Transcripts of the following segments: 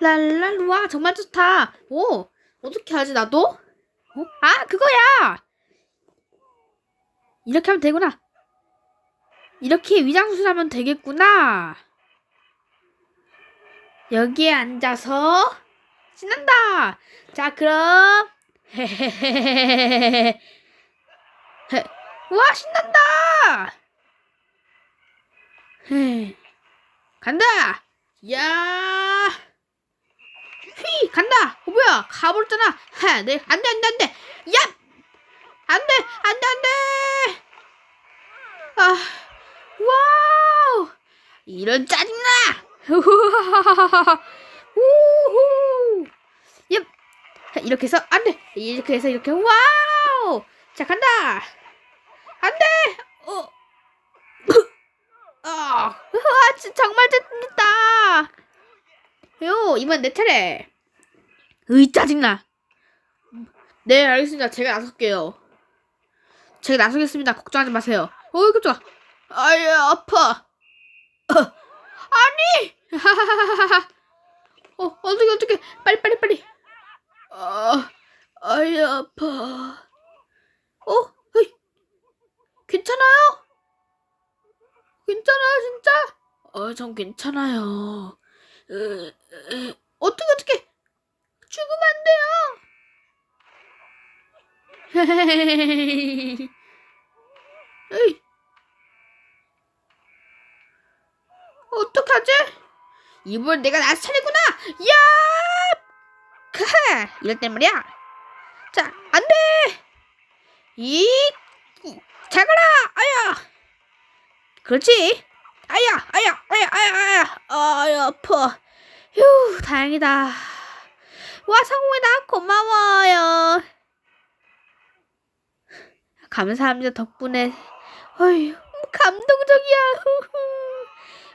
랄랄 와 정말 좋다. 오 어떻게 하지 나도? 어? 아 그거야. 이렇게 하면 되구나. 이렇게 위장술하면 되겠구나. 여기에 앉아서 신난다. 자 그럼 와 신난다. 헤 간다. 야. 휘 간다. 어 뭐야 가버렸잖아. 하, 네 안돼 안돼 안돼. 야. 안돼 안돼 안돼. 아 와우 이런 짜증나. 우후. 얍. 자, 이렇게 해서 안돼 이렇게 해서 이렇게 와우. 자 간다. 안돼. 어. 아, 진짜 정말 재밌다. 요, 이번 내 차례. 으이, 짜증나. 네, 알겠습니다. 제가 나설게요. 제가 나서겠습니다. 걱정하지 마세요. 어이, 깜짝아. 아이, 아파. 어, 아니! 어, 어떻게, 어떻게. 빨리, 빨리, 빨리. 아, 아이, 아파. 어, 어이. 괜찮아요? 괜찮아요, 진짜? 어, 전 괜찮아요. 어떻게, 어떻게. 죽으면 안 돼요. 어떡하지? 이번 내가 나서 차례구나! 야! 크하! 이럴 땐 말이야. 자, 안 돼! 이, 이, 자가라! 아야! 그렇지. 아야, 아야, 아파. 휴, 다행이다. 와, 성공이다. 고마워요. 감사합니다. 덕분에. 어휴, 감동적이야.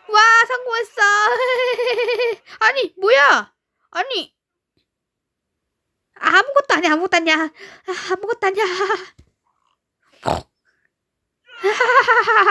와, 성공했어. 아니, 뭐야? 아니. 아무것도 아니야, 아무것도 아니야. 아, 아무것도 아니야.